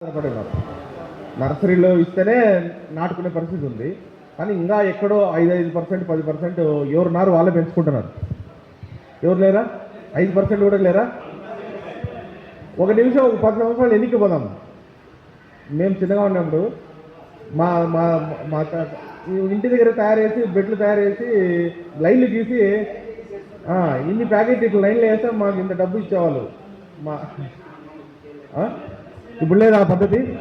ఆధారపడి ఉన్నారు నర్సరీలో ఇస్తేనే నాటుకునే పరిస్థితి ఉంది. కానీ ఇంకా ఎక్కడో ఐదు ఐదు పర్సెంట్ పది పర్సెంట్ ఎవరు నారు వాళ్ళే పెంచుకుంటున్నారు. ఎవరు లేరా? ఐదు పర్సెంట్ కూడా లేరా? ఒక నిమిషం ఒక పది సంవత్సరాలు ఎన్నికి పోదాం. మేము చిన్నగా ఉన్నప్పుడు మా మా మా ఇంటి దగ్గర తయారు చేసి బెడ్లు తయారు చేసి లైన్లు గీసి ఇన్ని ప్యాకెట్ ఇట్లా లైన్లు వేస్తే మాకు ఇంత డబ్బు ఇచ్చేవాళ్ళు. మా ఇప్పుడు లేదా ఆ పద్ధతి?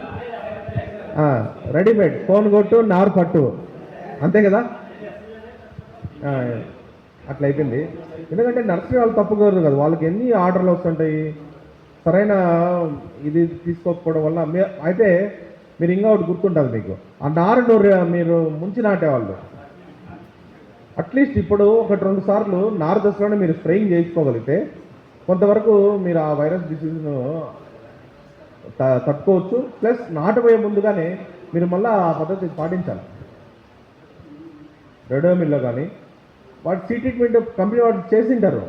రెడీమేడ్ ఫోన్ కొట్టు నారు పట్టు. అంతే కదా? ఆ, అట్లా అయిపోయింది ఎందుకంటే నర్సరీ వాళ్ళు తప్పుకోరు కదా. వాళ్ళకి ఎన్ని ఆర్డర్లు వస్తుంటాయి? సరైన ఇది తీసుకోకపోవడం వల్ల అయితే మీరు ఇంకా ఒకటి గుర్తుంటుంది మీకు. ఆ నారును మీరు ముంచి నాటేవాళ్ళు. అట్లీస్ట్ ఇప్పుడు ఒకటి రెండు సార్లు నారు దశలోనే మీరు స్ప్రేయింగ్ చేయించుకోగలిగితే కొంతవరకు మీరు ఆ వైరస్ డిసీజ్ను తట్టుకోవచ్చు. ప్లస్ నాటబోయే ముందుగానే మీరు మళ్ళీ ఆ పద్ధతి పాటించాలి. రెడో మిల్లో కానీ వాటి సీ ట్రీట్మెంట్ కంపెనీ వాడు చేసింటారు.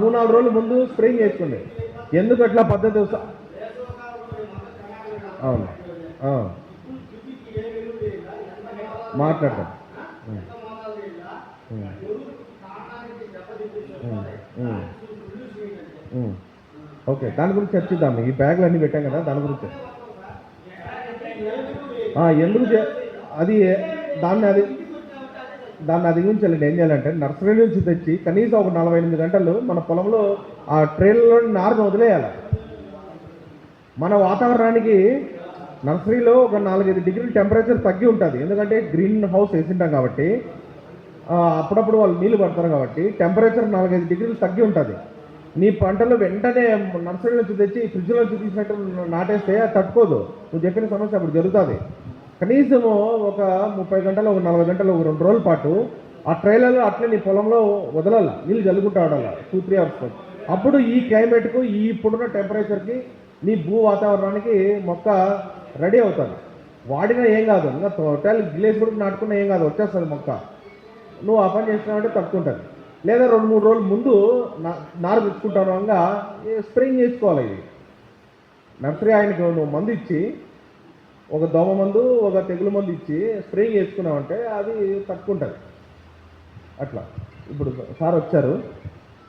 మూడు నాలుగు రోజుల ముందు స్ప్రేయింగ్ చేసుకోండి ఎందుకు అట్లా పద్ధతి అవును. మాట్లాడతాం ఓకే దాని గురించి చర్చిద్దాం ఈ బ్యాగ్లు అన్నీ పెట్టాం కదా దాని గురించి. ఎందుకు అది దాన్ని అది దాన్ని అధిగమించాలండి ఏం చేయాలంటే నర్సరీ నుంచి తెచ్చి కనీసం ఒక నలభై ఎనిమిది గంటలు మన పొలంలో ఆ ట్రైన్లో నారును వదిలేయాలి. మన వాతావరణానికి నర్సరీలో ఒక నాలుగైదు డిగ్రీల టెంపరేచర్ తగ్గి ఉంటుంది. ఎందుకంటే గ్రీన్ హౌస్ వేసింటాం కాబట్టి అప్పుడప్పుడు వాళ్ళు నీళ్ళు పడతారు కాబట్టి టెంపరేచర్ నాలుగైదు డిగ్రీలు తగ్గి ఉంటుంది. నీ పంటలు వెంటనే నర్సరీ నుంచి తెచ్చి ఫ్రిడ్జ్ నుంచి తీసినట్టు నాటేస్తే అది తట్టుకోదు. నువ్వు చెప్పిన సమస్య అప్పుడు జరుగుతుంది. కనీసము ఒక ముప్పై గంటలు ఒక నలభై గంటలు ఒక రెండు రోజుల పాటు ఆ ట్రైలర్లో అట్లే నీ పొలంలో వదలాల. నీళ్ళు జల్లుకుంటా ఆడాల టూ త్రీ అవర్స్ అప్పుడు ఈ క్లైమేట్కు ఈ ఇప్పుడున్న టెంపరేచర్కి నీ భూ వాతావరణానికి మొక్క రెడీ అవుతుంది. వాడినా ఏం కాదు. ఇంకా టోటల్ గ్లేస్ కూడా నాటుకున్నా ఏం కాదు. వచ్చేస్తుంది మొక్క. నువ్వు ఆ పని చేసినావంటే తట్టుకుంటుంది. లేదా రెండు మూడు రోజుల ముందు నారు తెచ్చుకుంటాను అనగా స్ప్రేయింగ్ చేసుకోవాలి ఇది. నర్సరీ ఆయనకు నువ్వు మందు ఇచ్చి ఒక దోమ మందు ఒక తెగులు మందు ఇచ్చి స్ప్రేయింగ్ చేసుకున్నామంటే అది తట్టుకుంటుంది. అట్లా. ఇప్పుడు సార్ వచ్చారు.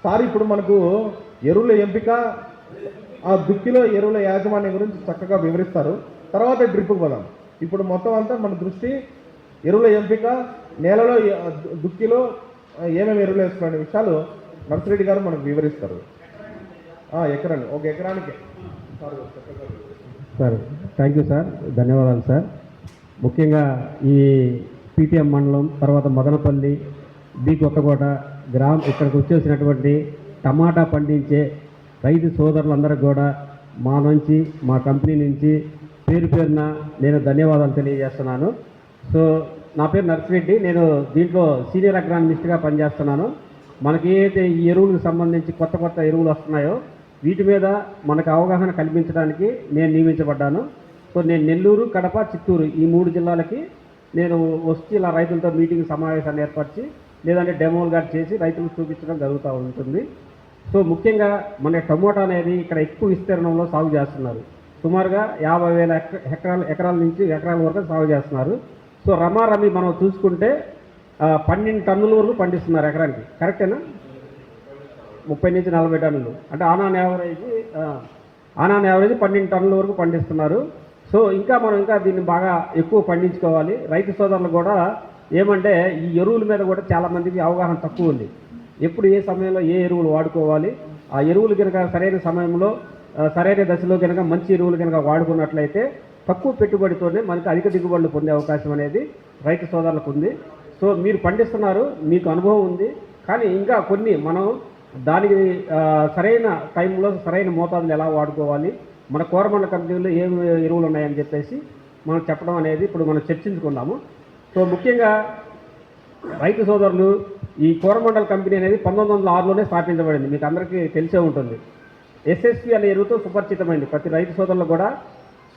సార్ ఇప్పుడు మనకు ఎరువుల ఎంపిక ఆ దుక్కిలో ఎరువుల యాజమాన్యం గురించి చక్కగా వివరిస్తారు. తర్వాత డ్రిప్కి పోదాం. ఇప్పుడు మొత్తం అంతా మన దృష్టి ఎరువుల ఎంపిక నేలలో దుక్కిలో ఏమేమి ఎరువులు వేసుకోవాలనే విషయాలు నర్సిరెడ్డి గారు మనకు వివరిస్తారు. ఎకరాన్ని ఒక ఎకరానికి. సార్ థ్యాంక్ యూ సార్ ధన్యవాదాలు సార్ ముఖ్యంగా ఈ పీటీఎం మండలం తర్వాత మదనపల్లి బి కొత్తకోట గ్రామ్ ఇక్కడికి వచ్చేసినటువంటి టమాటా పండించే రైతు సోదరులందరికీ కూడా మా నుంచి మా కంపెనీ నుంచి పేరు పేరున నేను ధన్యవాదాలు తెలియజేస్తున్నాను. సో నా పేరు నర్సిరెడ్డి నేను దీంట్లో సీనియర్ అగ్రానమిస్ట్గా పనిచేస్తున్నాను. మనకి ఏదైతే ఈ ఎరువులకు సంబంధించి కొత్త కొత్త ఎరువులు వస్తున్నాయో వీటి మీద మనకు అవగాహన కల్పించడానికి నేను నియమించబడ్డాను. సో నేను నెల్లూరు కడప చిత్తూరు ఈ మూడు జిల్లాలకి నేను వచ్చి ఇలా రైతులతో మీటింగ్ సమావేశాన్ని ఏర్పరిచి లేదంటే డెమోలు గారు చేసి రైతులకు చూపించడం జరుగుతూ ఉంటుంది. సో ముఖ్యంగా మన టమోటా అనేది ఇక్కడ ఎక్కువ విస్తీర్ణంలో సాగు చేస్తున్నారు. సుమారుగా యాభై వేల ఎకరాల ఎకరాల నుంచి ఎకరాల వరకు సాగు చేస్తున్నారు. సో రమారమి మనం చూసుకుంటే పన్నెండు టన్నుల వరకు పండిస్తున్నారు ఎకరానికి. కరెక్టేనా ముప్పై నుంచి నలభై టన్నులు. అంటే ఆనాన్ యావరేజ్ ఆనాన్ యావరేజ్ పన్నెండు టన్నుల వరకు పండిస్తున్నారు. సో ఇంకా మనం ఇంకా దీన్ని బాగా ఎక్కువ పండించుకోవాలి. రైతు సోదరులు కూడా ఏమంటే ఈ ఎరువుల మీద కూడా చాలా మందికి అవగాహన తక్కువ ఉంది. ఎప్పుడు ఏ సమయంలో ఏ ఎరువులు వాడుకోవాలి? ఆ ఎరువులు కనుక సరైన సమయంలో సరైన దశలో కనుక మంచి ఎరువులు కనుక వాడుకున్నట్లయితే తక్కువ పెట్టుబడితోనే మనకి అధిక దిగుబడులు పొందే అవకాశం అనేది రైతు సోదరులకు ఉంది. సో మీరు పండిస్తున్నారు మీకు అనుభవం ఉంది. కానీ ఇంకా కొన్ని మనం దానికి సరైన టైంలో సరైన మోతాదులు ఎలా వాడుకోవాలి మన కోరమండల కంపెనీలో ఏం ఎరువులు ఉన్నాయని చెప్పేసి మనం చెప్పడం అనేది ఇప్పుడు మనం చర్చించుకున్నాము. సో ముఖ్యంగా రైతు సోదరులు ఈ కోరమండల కంపెనీ అనేది పంతొమ్మిది వందల ఆరులోనే స్థాపించబడింది. మీకు అందరికీ తెలిసే ఉంటుంది. ఎస్ఎస్పి అనే ఎరువుతో సుపరిచితమైంది. ప్రతి రైతు సోదరులు కూడా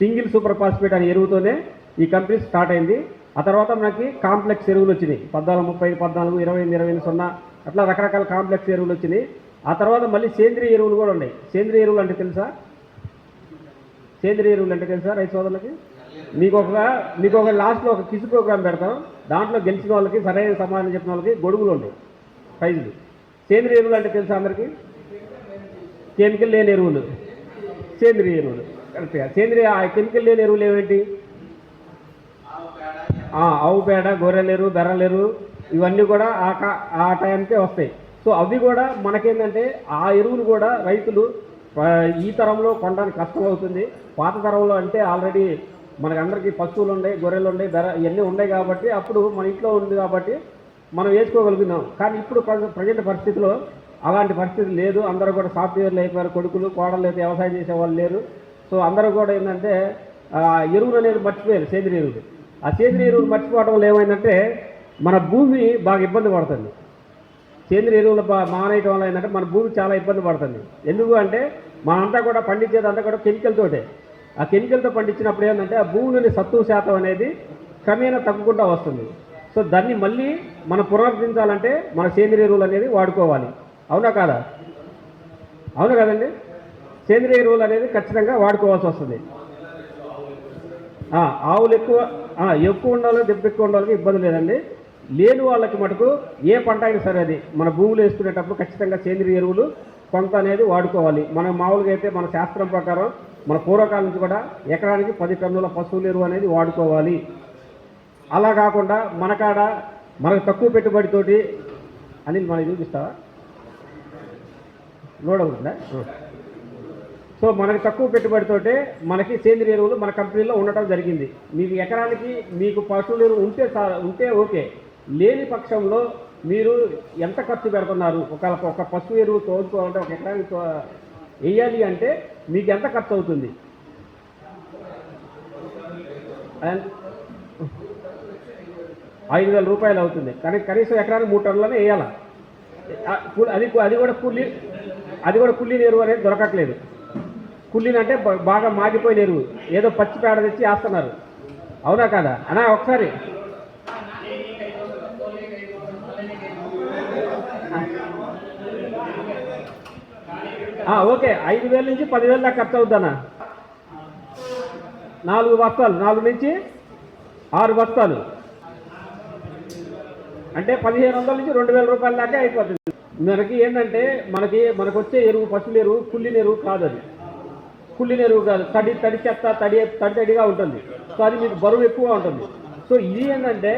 సింగిల్ సూపర్ ఫాస్ఫేట్ అనే ఎరువుతోనే ఈ కంపెనీ స్టార్ట్ అయింది. ఆ తర్వాత మనకి కాంప్లెక్స్ ఎరువులు వచ్చినాయి. పద్నాలుగు ముప్పై పద్నాలుగు ఇరవై ఎనిమిది ఇరవై ఎనిమిది సున్నా అట్లా రకరకాల కాంప్లెక్స్ ఎరువులు వచ్చినాయి. ఆ తర్వాత మళ్ళీ సేంద్రియ ఎరువులు కూడా ఉన్నాయి. సేంద్రియ ఎరువులు అంటే తెలుసా? సేంద్రియ ఎరువులు అంటే తెలుసా రైతు సోదరులకి? మీకు ఒక మీకు ఒక లాస్ట్లో ఒక కిసు ప్రోగ్రామ్ పెడతాం. దాంట్లో గెలిచిన వాళ్ళకి సరైన సమాధానం చెప్పిన వాళ్ళకి గొడుగులు ఉన్నాయి. ప్రైజులు. సేంద్రియ ఎరువులు అంటే తెలుసా అందరికీ? కెమికల్ లేని ఎరువులు. సేంద్రియ ఎరువులు. సేంద్రియ కెమికల్ లేని ఎరువులు ఏమిటి ఆవు పేడ గొర్రెలేరు బెర్రలేరు ఇవన్నీ కూడా ఆ కా- ఆ టైంకే వస్తాయి. సో అవి కూడా మనకేంటంటే ఆ ఎరువులు కూడా రైతులు ఈ తరంలో కొనడానికి కష్టం అవుతుంది పాత తరంలో అంటే ఆల్రెడీ మనకందరికీ పశువులు ఉన్నాయి గొర్రెలు ఉన్నాయి బెర్ర ఇవన్నీ ఉన్నాయి కాబట్టి అప్పుడు మన ఇంట్లో ఉంది కాబట్టి మనం వేసుకోగలుగుతున్నాం. కానీ ఇప్పుడు ప్రజెంట్ పరిస్థితిలో అలాంటి పరిస్థితి లేదు. అందరూ కూడా సాఫ్ట్వేర్లు అయిపోయారు కొడుకులు కోడలు అయితే వ్యవసాయం చేసే వాళ్ళు లేరు. సో అందరూ కూడా ఏంటంటే ఎరువులు అనేది మర్చిపోయారు సేంద్రియ ఎరువులు. ఆ సేంద్రియ ఎరువులు మర్చిపోవడం వల్ల ఏమైందంటే మన భూమి బాగా ఇబ్బంది పడుతుంది. సేంద్రియ ఎరువులు మానేయటం వల్ల ఏంటంటే మన భూమి చాలా ఇబ్బంది పడుతుంది. ఎందుకు అంటే మనంతా కూడా పండించేది అంతా కూడా కెమికల్ తోటే. ఆ కెమికల్తో పండించినప్పుడు ఏంటంటే ఆ భూమిలోని సత్తువ శాతం అనేది క్రమేణా తగ్గుకుంటూ వస్తుంది. సో దాన్ని మళ్ళీ మనం పునరుద్ధరించాలంటే మన సేంద్రియ ఎరువులు అనేది వాడుకోవాలి. అవునా కాదా? అవును కదండి? సేంద్రియ ఎరువులు అనేది ఖచ్చితంగా వాడుకోవాల్సి వస్తుంది. ఆవులు ఎక్కువ ఎక్కువ ఉండాలి దెబ్బ ఎక్కువ ఉండాలి ఇబ్బంది లేదండి. లేని వాళ్ళకి మటుకు ఏ పంట అయినా సరే అది మన భూములు వేసుకునేటప్పుడు ఖచ్చితంగా సేంద్రియ ఎరువులు కొంత అనేది వాడుకోవాలి. మనం మామూలుగా అయితే మన శాస్త్రం ప్రకారం మన పూర్వకాలం నుంచి కూడా ఎకరానికి పది టన్నుల పశువుల ఎరువు అనేది వాడుకోవాలి. అలా కాకుండా మన కాడ మనకు తక్కువ పెట్టుబడితోటి అని మనకి చూపిస్తావా? లోడ్ అవుతుందా? సో మనకి తక్కువ పెట్టుబడితోటే మనకి సేంద్రియ ఎరువులు మన కంపెనీలో ఉండటం జరిగింది. మీకు ఎకరానికి మీకు పశువులు ఎరువు ఉంటే ఉంటే ఓకే. లేని పక్షంలో మీరు ఎంత ఖర్చు పెడుతున్నారు? ఒక ఒక పశువు ఎరువు తోలుకోవాలంటే ఒక ఎకరానికి తో- వేయాలి అంటే మీకు ఎంత ఖర్చు అవుతుంది? అండ్ ఐదు వేల రూపాయలు అవుతుంది. కానీ కనీసం ఎకరానికి మూడు టన్నులనే వేయాలి? అది అది కూడా కూలీ అది కూడా కూలీ ఎరువు అనేది దొరకట్లేదు. కుళ్ళినంటే బాగా మాగిపోయిన ఎరువు ఏదో పచ్చి పేడ తెచ్చి వేస్తున్నారు. అవునా కాదా? అనా ఒకసారి. ఓకే. ఐదు వేల నుంచి పదివేల దాకా ఖర్చు అవుద్దానా నాలుగు బస్తాలు. నాలుగు నుంచి ఆరు బస్తాలు. అంటే పదిహేను వందల నుంచి రెండు వేల రూపాయల దాకా అయిపోతుంది. మనకి ఏంటంటే మనకి మనకు వచ్చే ఎరువు పశువుల ఎరువు కుళ్ళిన ఎరువు కాదు అది కుళ్ళిన ఎరువు కాదు తడి తడి చెత్త తడి తడి తడిగా ఉంటుంది. సో అది మీకు బరువు ఎక్కువగా ఉంటుంది. సో ఇది ఏంటంటే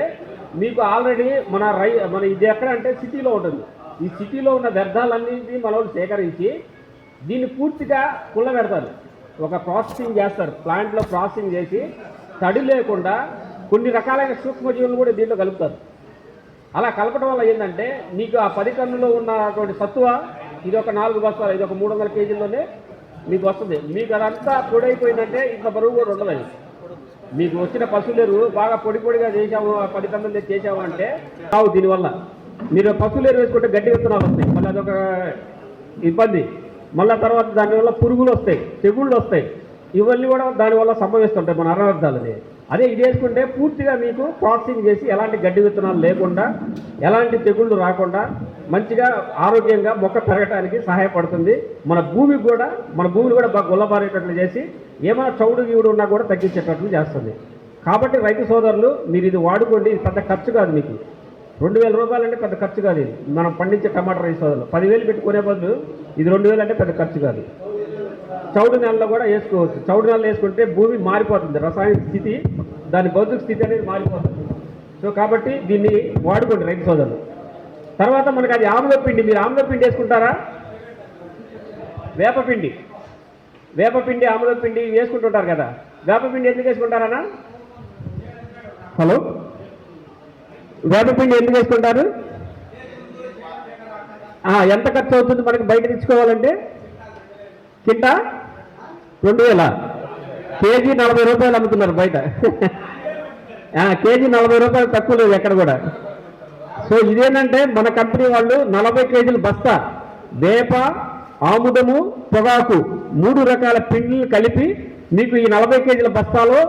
మీకు ఆల్రెడీ మన రై మన ఇది ఎక్కడ అంటే సిటీలో ఉంటుంది. ఈ సిటీలో ఉన్న వ్యర్థాలన్నింటినీ మన వాళ్ళు సేకరించి దీన్ని పూర్తిగా కుళ్ళ పెడతారు. ఒక ప్రాసెసింగ్ చేస్తారు. ప్లాంట్లో ప్రాసెసింగ్ చేసి తడి లేకుండా కొన్ని రకాలైన సూక్ష్మజీవులను కూడా దీంట్లో కలుపుతారు. అలా కలపడం వల్ల ఏంటంటే నీకు ఆ పది టన్నులో ఉన్నటువంటి సత్తువ ఇది ఒక నాలుగు బస్తాలు ఇది ఒక మూడు వందల కేజీల్లోనే మీకు వస్తుంది. మీకు అదంతా పొడైపోయిందంటే ఇంత బరువు కూడా ఉండదండి. మీకు వచ్చిన పశువులేరు బాగా పొడి పొడిగా చేసాము ఆ పది టన్నులు చేసాము అంటే కావు దీనివల్ల. మీరు పశువులేరు వేసుకుంటే గడ్డి విత్తనాలు వస్తాయి. మళ్ళీ అదొక ఇబ్బంది. మళ్ళీ తర్వాత దానివల్ల పురుగులు వస్తాయి తెగుళ్ళు వస్తాయి. ఇవన్నీ కూడా దానివల్ల సంభవిస్తుంటాయి మన అనర్థాలని అదే ఇది వేసుకుంటే పూర్తిగా మీకు ప్రాసెసింగ్ చేసి ఎలాంటి గడ్డి విత్తనాలు లేకుండా ఎలాంటి తెగుళ్ళు రాకుండా మంచిగా ఆరోగ్యంగా మొక్క పెరగటానికి సహాయపడుతుంది. మన భూమి కూడా మన భూమిని కూడా బాగా గుల్లబారేటట్లు చేసి ఏమైనా చౌడు గీవుడు ఉన్నా కూడా తగ్గించేటట్లు చేస్తుంది. కాబట్టి రైతు సోదరులు మీరు ఇది వాడుకోండి ఇది పెద్ద ఖర్చు కాదు మీకు. రెండు వేల రూపాయలు అంటే పెద్ద ఖర్చు కాదు ఇది. మనం పండించే టమాటా రైస్ సోదరులు. పదివేలు పెట్టుకునే బదులు ఇది రెండు వేలు అంటే పెద్ద ఖర్చు కాదు. చౌడు నెలలో కూడా వేసుకోవచ్చు. చౌడు నెలలో వేసుకుంటే భూమి మారిపోతుంది. రసాయన స్థితి దాని భౌతిక స్థితి అనేది మారిపోతుంది. సో కాబట్టి దీన్ని వాడుకోండి రైతు సోదరులు. తర్వాత మనకి అది ఆముద పిండి మీరు ఆముద పిండి వేసుకుంటారా? వేపపిండి వేపపిండి ఆముద పిండి వేసుకుంటుంటారు కదా. వేపపిండి ఎందుకు వేసుకుంటారనా హలో? వేపపిండి ఎందుకు వేసుకుంటారు? ఎంత ఖర్చు అవుతుంది మనకి బయట తెచ్చుకోవాలంటే? కింద రెండు వేల? కేజీ నలభై రూపాయలు అమ్ముతున్నారు బయట. కేజీ నలభై రూపాయలు తక్కువ లేదు ఎక్కడ కూడా. సో ఇదేంటంటే మన కంపెనీ వాళ్ళు నలభై కేజీల బస్తా వేప ఆముదము పొగాకు మూడు రకాల పిండిలు కలిపి మీకు ఈ నలభై కేజీల బస్తాలో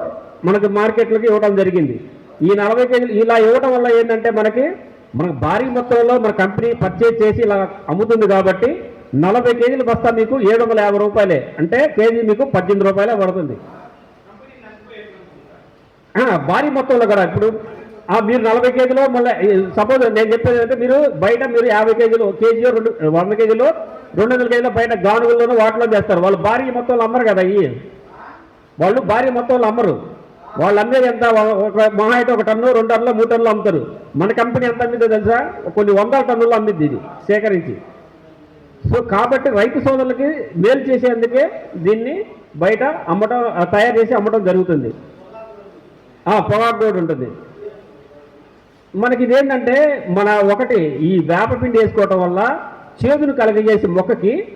మనకు మార్కెట్లోకి ఇవ్వడం జరిగింది. ఈ నలభై కేజీలు ఇలా ఇవ్వడం వల్ల ఏంటంటే మనకి మనకు భారీ మొత్తంలో మన కంపెనీ పర్చేజ్ చేసి ఇలా అమ్ముతుంది కాబట్టి నలభై కేజీల బస్తా మీకు ఏడు వందల యాభై రూపాయలే. అంటే కేజీ మీకు పద్దెనిమిది రూపాయలే పడుతుంది. భారీ మొత్తంలో కూడా ఇప్పుడు మీరు నలభై కేజీలో మళ్ళీ సపోజ్ నేను చెప్పేది అంటే మీరు బయట మీరు యాభై కేజీలు కేజీలో రెండు వంద కేజీలు రెండు వందల కేజీలో బయట గానుగుల్లోనూ వాటిలో చేస్తారు. వాళ్ళు భారీ మొత్తంలో అమ్మరు కదా ఇవి వాళ్ళు భారీ మొత్తంలో అమ్మరు. వాళ్ళు అమ్మేది ఎంత ఒక మహా అయితే ఒక టన్ను రెండు టన్నులు మూడు టన్నులు అమ్ముతారు. మన కంపెనీ ఎంత అమ్మిందో తెలుసా? కొన్ని వందల టన్నులు అమ్మిద్ది ఇది సేకరించి. సో కాబట్టి రైతు సోదరులకి మేలు చేసేందుకే దీన్ని బయట అమ్మటం తయారు చేసి అమ్మటం జరుగుతుంది. పొగాకు కూడా ఉంటుంది. మనకి ఇదేంటంటే మన ఒకటి ఈ వేపపిండి వేసుకోవటం వల్ల చేదును కలగజేసి మొక్కకి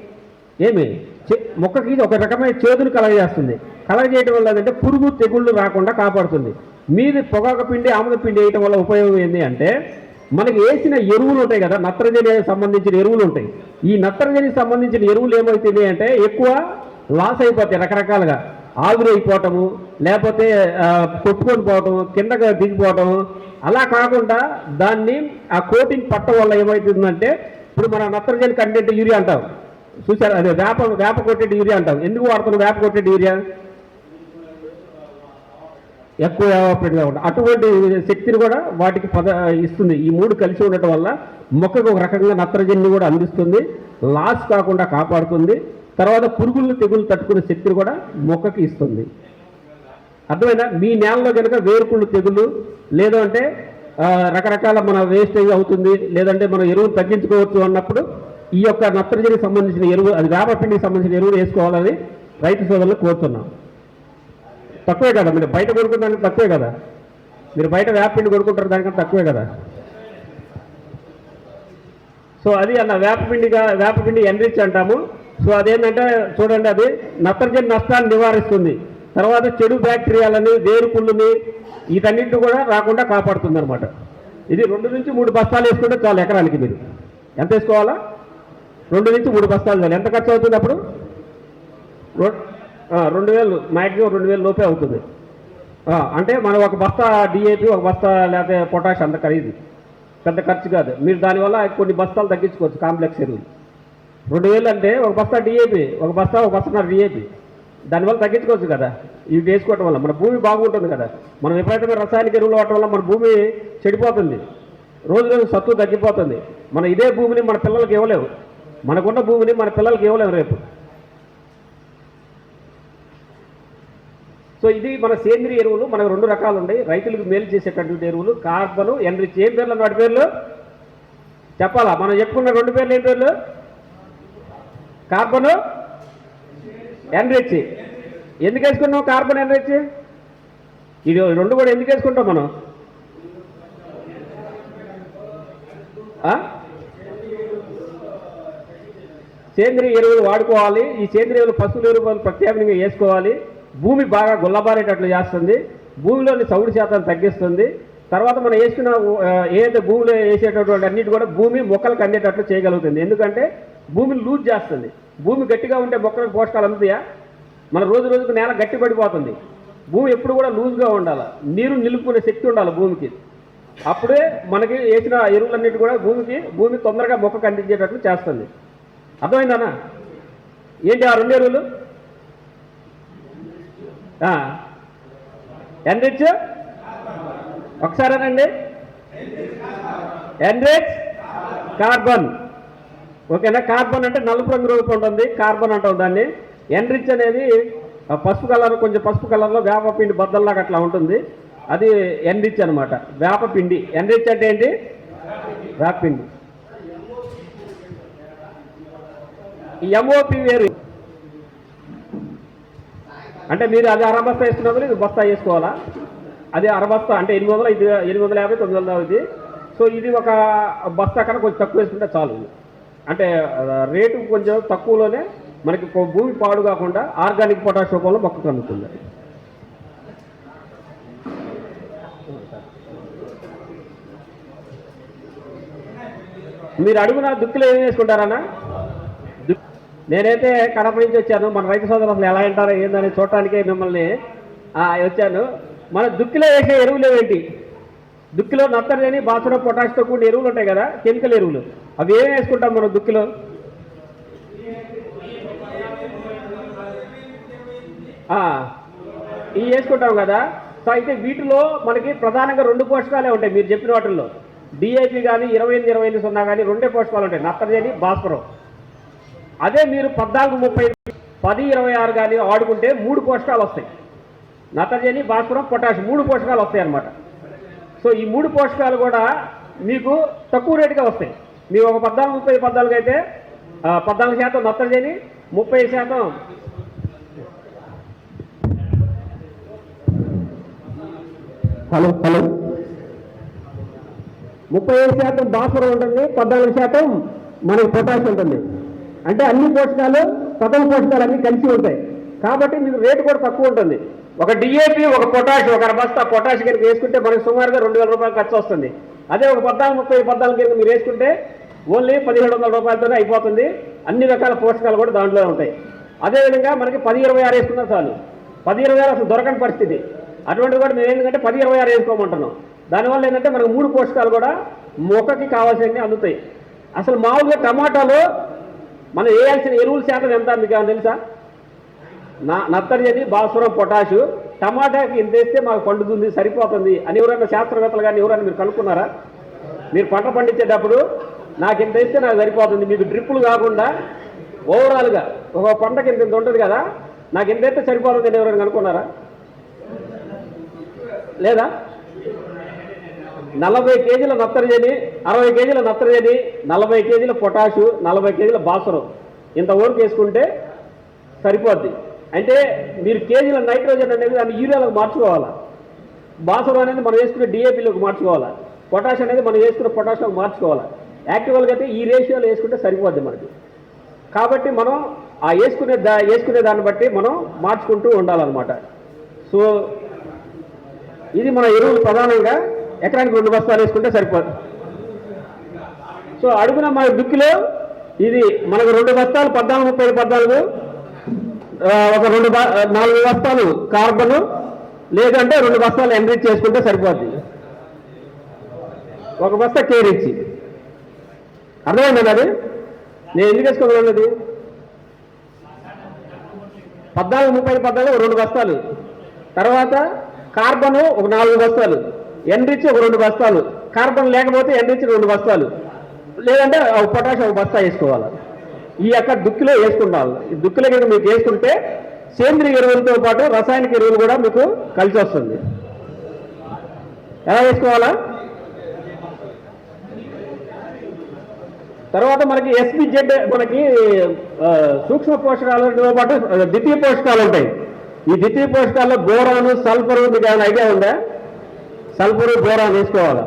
ఏమి? చే- మొక్కకి ఇది ఒక రకమైన చేదును కలగజేస్తుంది. కలగజేయటం వల్ల ఏంటంటే పురుగు తెగుళ్ళు రాకుండా కాపాడుతుంది. మీది పొగాకు పిండి ఆముద పిండి వేయటం వల్ల ఉపయోగం ఏంటి అంటే మనకి వేసిన ఎరువులు ఉంటాయి కదా నత్రజని సంబంధించిన ఎరువులు ఉంటాయి. ఈ నత్రజనికి సంబంధించిన ఎరువులు ఏమవుతుంది అంటే ఎక్కువ లాస్ అయిపోతాయి రకరకాలుగా. ఆవిరైపోవటము లేకపోతే కొట్టుకొని పోవటం కిందగా దిగిపోవటం అలా కాకుండా దాన్ని ఆ కోటింగ్ పట్ట వల్ల ఏమవుతుందంటే ఇప్పుడు మన నత్రజని కంటెంట్ యూరియా అంటాం. చూసారు అదే వేప వేప కొట్టేటి యూరియా అంటాం. ఎందుకు వాడుతున్నాం వేప కొట్టేటి యూరియా? ఎక్కువ ఎవాపరేట్ కాకుండా అటువంటి శక్తిని కూడా వాటికి పద ఇస్తుంది. ఈ మూడు కలిసి ఉండటం వల్ల మొక్కకు ఒక రకంగా నత్రజనిని కూడా అందిస్తుంది లాస్ కాకుండా కాపాడుతుంది. తర్వాత పురుగులు తెగులు తట్టుకునే శక్తిని కూడా మొక్కకి ఇస్తుంది. అర్థమైనా మీ నేలలో కనుక వేరుకుళ్ళు తెగులు లేదంటే అంటే రకరకాల మన వేస్టేజ్ అవుతుంది లేదంటే మనం ఎరువులు తగ్గించుకోవచ్చు అన్నప్పుడు ఈ యొక్క నత్రజనికి సంబంధించిన ఎరువు అది వేపపిండికి సంబంధించిన ఎరువులు వేసుకోవాలని రైతు సోదరులు కోరుతున్నాం. తక్కువే కదా మీరు బయట కొనుక్కున్న తక్కువే కదా? మీరు బయట వేపపిండి కొనుక్కుంటారు దానికంటే తక్కువే కదా? సో అది అన్న వేపపిండిగా వేపపిండి ఎన్రిచ్ అంటాము. సో అదేంటంటే చూడండి అది నత్రజని నష్టాన్ని నివారిస్తుంది. తర్వాత చెడు బ్యాక్టీరియాలని వేరుకుళ్ళని వీటన్నింటిని కూడా రాకుండా కాపాడుతుంది అనమాట ఇది రెండు నుంచి మూడు బస్తాలు వేసుకుంటే చాలు ఎకరానికి మీరు. ఎంత వేసుకోవాలా? రెండు నుంచి మూడు బస్తాలు చాలు. ఎంత ఖర్చు అవుతుంది అప్పుడు? రెండు వేలు. మ్యాక్సిమం రెండు వేలు లోపే అవుతుంది. అంటే మనం ఒక బస్తా డిఏపి ఒక బస్తా లేకపోతే పొటాష్ అంత ఖరీదు. పెద్ద ఖర్చు కాదు. మీరు దానివల్ల కొన్ని బస్తాలు తగ్గించుకోవచ్చు కాంప్లెక్స్ ఎరువులు. రెండు వేలు అంటే ఒక బస్తా డిఏపి ఒక బస్తా ఒక బస్తా డిఏపి. దానివల్ల తగ్గించుకోవచ్చు కదా. ఇవి వేసుకోవటం వల్ల. మన భూమి బాగుంటుంది కదా. మనం ఎప్పుడైతే రసాయనిక ఎరువులు వాడటం వల్ల మన భూమి చెడిపోతుంది. రోజు రోజు సత్తు తగ్గిపోతుంది. మన ఇదే భూమిని మన పిల్లలకి ఇవ్వలేము. మనకున్న భూమిని మన పిల్లలకి ఇవ్వలేము రేపు. సో ఇది మన సేంద్రియ ఎరువులు. మనకు రెండు రకాలు ఉన్నాయి. రైతులకు మేలు చేసేటటువంటి ఎరువులు కార్బను ఎన్రిచ్ ఏం పేర్లు వాటి పేర్లు? చెప్పాలా? మనం చెప్పుకున్న రెండు పేర్లు ఏం పేర్లు? కార్బను ఎన్రిచ్ ఎందుకు వేసుకున్నాం కార్బన్ ఎన్రిచ్ ఇది రెండు కూడా ఎందుకు వేసుకుంటాం మనం? సేంద్రియ ఎరువులు వాడుకోవాలి. ఈ సేంద్రియ ఎరువులు పశువుల ఎరువులు ప్రత్యామ్నాయంగా వేసుకోవాలి. భూమి బాగా గుల్లబారేటట్లు చేస్తుంది. భూమిలోని సౌడు శాతం తగ్గిస్తుంది. తర్వాత మనం వేసుకున్న ఏదైతే భూమిలో వేసేటటువంటి అన్నిటి కూడా భూమి మొక్కలకు అందేటట్లు చేయగలుగుతుంది. ఎందుకంటే భూమిని లూజ్ చేస్తుంది. భూమి గట్టిగా ఉంటే మొక్కలకు పోషకాలు అందుతాయా? మన రోజు రోజుకు నేల గట్టి పడిపోతుంది. భూమి ఎప్పుడు కూడా లూజ్గా ఉండాలి. నీరు నిలుపుకునే శక్తి ఉండాలి భూమికి. అప్పుడే మనకి వేసిన ఎరువులన్నిటి కూడా భూమికి భూమి తొందరగా మొక్కకు అందించేటట్లు చేస్తుంది. అర్థమైందనా ఏంటి ఆ రెండు ఎరువులు? ఎన్రిచ్ ఒకసారేనండి. ఎన్రిచ్ కార్బన్ ఓకేనా? కార్బన్ అంటే నలుపు రంగు రూపు ఉంటుంది. కార్బన్ అంటాం దాన్ని. ఎన్రిచ్ అనేది పసుపు కలర్ కొంచెం పసుపు కలర్లో వేపపిండి బద్దల్లాగా అట్లా ఉంటుంది. అది ఎన్రిచ్ అనమాట వేపపిండి ఎన్రిచ్ అంటే ఏంటి? వేపపిండి ఎంఓపి వేరు. అంటే మీరు అది అరబస్తా వేసుకున్నప్పుడు ఇది బస్తా వేసుకోవాలా? అది అరబస్తా అంటే ఎనిమిది వందల ఇది ఎనిమిది వందల యాభై తొమ్మిది వందల ఇది సో ఇది ఒక బస్తా కన్నా కొంచెం తక్కువ వేసుకుంటే చాలు. అంటే రేటు కొంచెం తక్కువలోనే మనకి భూమి పాడు కాకుండా ఆర్గానిక్ పొటాష్ రూపంలో మొక్కకు అందుతుంది మీరు అడుగున దుక్కులు ఏం చేసుకుంటారన్నా నేనైతే కడప నుంచి వచ్చాను. మన రైతు సోదరులు అసలు ఎలా అంటారో ఏందని చూడటానికే మిమ్మల్ని వచ్చాను. మన దుక్కిలో వేసే ఎరువులు ఏంటి దుక్కిలో నత్తరని బాసురం పొటాష్తో కూడిన ఎరువులు ఉంటాయి కదా కెమికల్ ఎరువులు. అవి ఏం వేసుకుంటాం మనం దుక్కిలో? ఇవి వేసుకుంటాం కదా. సో అయితే వీటిలో మనకి ప్రధానంగా రెండు పోషకాలే ఉంటాయి మీరు చెప్పిన వాటిల్లో. డిఐపి కానీ ఇరవై ఎనిమిది ఇరవై ఎనిమిది సున్నా కానీ రెండే పోషకాలు ఉంటాయి. నత్రజని భాస్వరం అదే మీరు పద్నాలుగు ముప్పై పది ఇరవై ఆరు కానీ ఆడుకుంటే మూడు పోషకాలు వస్తాయి. నత్రజని భాస్వరం పొటాష్ మూడు పోషకాలు వస్తాయి అన్నమాట సో ఈ మూడు పోషకాలు కూడా మీకు తక్కువ రేటుగా వస్తాయి. మీరు ఒక పద్నాలుగు ముప్పై పద్నాలుగు అయితే పద్నాలుగు శాతం నత్రజని ముప్పై శాతం హలో హలో. ముప్పై ఐదు శాతం భాస్వరం ఉంటుంది పద్నాలుగు శాతం మనకి పొటాష్ ఉంటుంది. అంటే అన్ని పోషకాలు ప్రథమ పోషకాలు అన్ని కలిసి ఉంటాయి. కాబట్టి మీకు రేటు కూడా తక్కువ ఉంటుంది. ఒక డిఏపి ఒక పొటాష్ ఒక బస్తా పొటాష్ కనుక వేసుకుంటే మనకి సుమారుగా రెండు వేల రూపాయలు ఖర్చు వస్తుంది. అదే ఒక పద్నాలుగు ముప్పై పద్నాలుగు కనుక మీరు వేసుకుంటే ఓన్లీ పదిహేడు వందల రూపాయలతోనే అయిపోతుంది. అన్ని రకాల పోషకాలు కూడా దాంట్లో ఉంటాయి. అదేవిధంగా మనకి పది ఇరవై ఆరు వేసుకున్నా చాలు. పది ఇరవై ఆరు అసలు దొరకని పరిస్థితి. అటువంటిది కూడా మేము ఏంటంటే పది ఇరవై ఆరు వేసుకోమంటున్నాం. దానివల్ల ఏంటంటే మనకు మూడు పోషకాలు కూడా మొక్కకి కావాల్సినవి అందుతాయి. అసలు మామూలుగా టమాటాలో మనం వేయాల్సిన ఎరువుల శాతం ఎంత మీకు తెలుసా? నా భాస్వరం పొటాషు. టమాటాకి ఇంత వేస్తే మాకు పండుతుంది సరిపోతుంది. అని ఎవరైనా శాస్త్రవేత్తలు కానీ ఎవరైనా మీరు కనుక్కున్నారా? మీరు పంట పండించేటప్పుడు నాకు ఇంత వేస్తే నాకు సరిపోతుంది. మీకు డ్రిప్పులు కాకుండా ఓవరాల్గా ఒక పంటకి ఇంత ఇంత ఉంటుంది కదా నాకు ఇంత వేస్తే సరిపోతుంది అని ఎవరైనా కనుక్కున్నారా? లేదా? నలభై కేజీల నత్రజని అరవై కేజీల నత్రజని నలభై కేజీల పొటాషు నలభై కేజీల భాస్వరం ఇంత ఓర్పు వేసుకుంటే సరిపోద్ది. అంటే మీరు కేజీల నైట్రోజన్ అనేది దాన్ని యూరియాలకు మార్చుకోవాలా? భాస్వరం అనేది మనం వేసుకునే డిఏపిలోకి మార్చుకోవాలా? పొటాష్ అనేది మనం వేసుకున్న పొటాష్లోకి మార్చుకోవాలా? యాక్టివల్గా అయితే ఈ రేషియోలో వేసుకుంటే సరిపోద్ది మనకి. కాబట్టి మనం ఆ వేసుకునే దా వేసుకునే దాన్ని బట్టి మనం మార్చుకుంటూ ఉండాలన్నమాట. సో ఇది మన ఎరువులు ప్రధానంగా ఎకరానికి రెండు బస్తాలు వేసుకుంటే సరిపోదు సో అడుగున మన దుక్కిలో ఇది మనకు రెండు బస్తాలు పద్నాలుగు ముప్పై పద్నాలుగు ఒక రెండు బ- నాలుగు బస్తాలు కార్బన్ లేదంటే రెండు బస్తాలు ఎండ్రిచ్ చేసుకుంటే సరిపోద్ది. ఒక బస్తా కేరిచ్చి అర్థమైందండి అది నేను ఎందుకు వేసుకోగలన్నది పద్నాలుగు ముప్పై పద్నాలుగు రెండు బస్తాలు. తర్వాత కార్బన్ ఒక నాలుగు బస్తాలు. ఎన్రిచ్ ఒక రెండు బస్తాలు. కార్బన్ లేకపోతే ఎన్రిచ్ రెండు బస్తాలు. లేదంటే ఒక పొటాష్ ఒక బస్తా వేసుకోవాలి? ఈ యొక్క దుక్కిలో వేసుకుంటాం ఈ దుక్కిలో కనుక మీకు వేసుకుంటే సేంద్రియ ఎరువులతో పాటు రసాయనిక ఎరువులు కూడా మీకు కలిసి వస్తుంది. ఎలా వేసుకోవాలా? తర్వాత మనకి ఎస్బిజెడ్ మనకి సూక్ష్మ పోషకాలతో పాటు ద్వితీయ పోషకాలు ఉంటాయి. ఈ ద్వితీయ పోషకాల్లో బోరాను సల్ఫర్ మీకు ఏమైనా ఐడియా ఉందా? సల్ఫర్ బోరాన్ వేసుకోవాలా?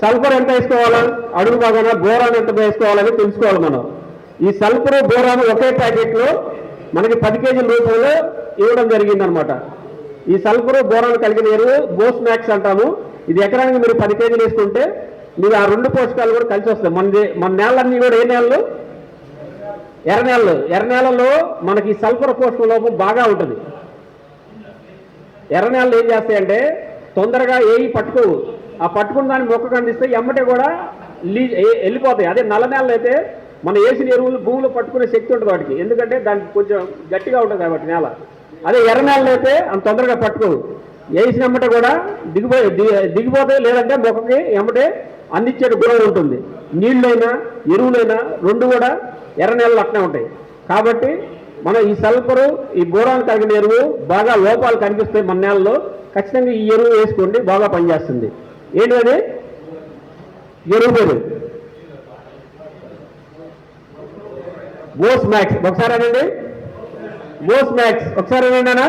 సల్ఫర్ ఎంత వేసుకోవాలా? అడుగు బాగా బోరాన్ ఎంత వేసుకోవాలని తెలుసుకోవాలి మనం. ఈ సల్ఫర్ బోరాను ఒకే ప్యాకెట్లో మనకి పది కేజీల రూపంలో ఇవ్వడం జరిగింది అనమాట ఈ సల్ఫర్ బోరాను కలిగిన ఎరువు బోస్ మ్యాక్స్ అంటాము. ఇది ఎకరానికి మీరు పది కేజీలు వేసుకుంటే మీరు ఆ రెండు పోషకాలు కూడా కలిసి వస్తాయి. మన మన నేలన్నీ కూడా ఏ నేలలు? ఎర్ర నేలలు. ఎర్ర నేలలో మనకి ఈ సల్ఫర్ పోషక లోపం బాగా ఉంటుంది. ఎర్ర నేలలు ఏం చేస్తాయంటే తొందరగా ఏవి పట్టుకోవు. ఆ పట్టుకున్న దాన్ని మొక్కకు అందిస్తే ఎమ్మటే కూడా లీ వెళ్ళిపోతాయి. అదే నల్ల నేలలు అయితే మన వేసిన ఎరువులు భూమిలో పట్టుకునే శక్తి ఉంటుంది వాటికి. ఎందుకంటే దానికి కొంచెం గట్టిగా ఉంటుంది కాబట్టి నేల. అదే ఎర్ర నేలలు అయితే అంత తొందరగా పట్టుకోవు. వేసిన ఎమ్మటే కూడా దిగిపో దిగిపోతే లేదంటే మొక్కకి ఎమ్మటే అందించే గుణం ఉంటుంది. నీళ్ళైనా ఎరువులైనా రెండు కూడా ఎర్ర నేలలు అట్నే ఉంటాయి. కాబట్టి మనం ఈ సల్ఫరు ఈ బోరాన్ కలిగిన ఎరువు బాగా లోపాలు కనిపిస్తాయి మన నేలలో. ఖచ్చితంగా ఈ ఎరువు వేసుకోండి బాగా పనిచేస్తుంది. ఏంటి అది? ఎరువు పేరు. బోస్ మ్యాక్స్ ఒకసారి అనండి. మోస్ మ్యాక్స్ ఒకసారి అనండి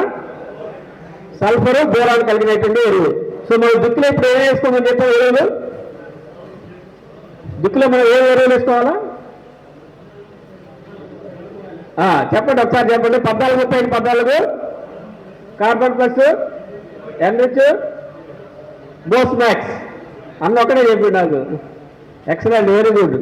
సల్ఫర్ బోరాన్ కలిగినటువంటి ఎరువు. సో మనం దుక్కులో ఇప్పుడు ఏం వేసుకోమని చెప్పే ఎరువులు? దుక్కులో మనం ఏ ఎరువులు వేసుకోవాలా? చెప్పండి ఒకసారి చెప్పండి. పద్నాలుగు ముప్పై ఐదు పద్నాలుగు. కార్బన్ ప్లస్ ఎన్హెచ్ బోస్ మ్యాక్స్ అన్న ఒకటే చెప్పిండు నాకు. Excellent very good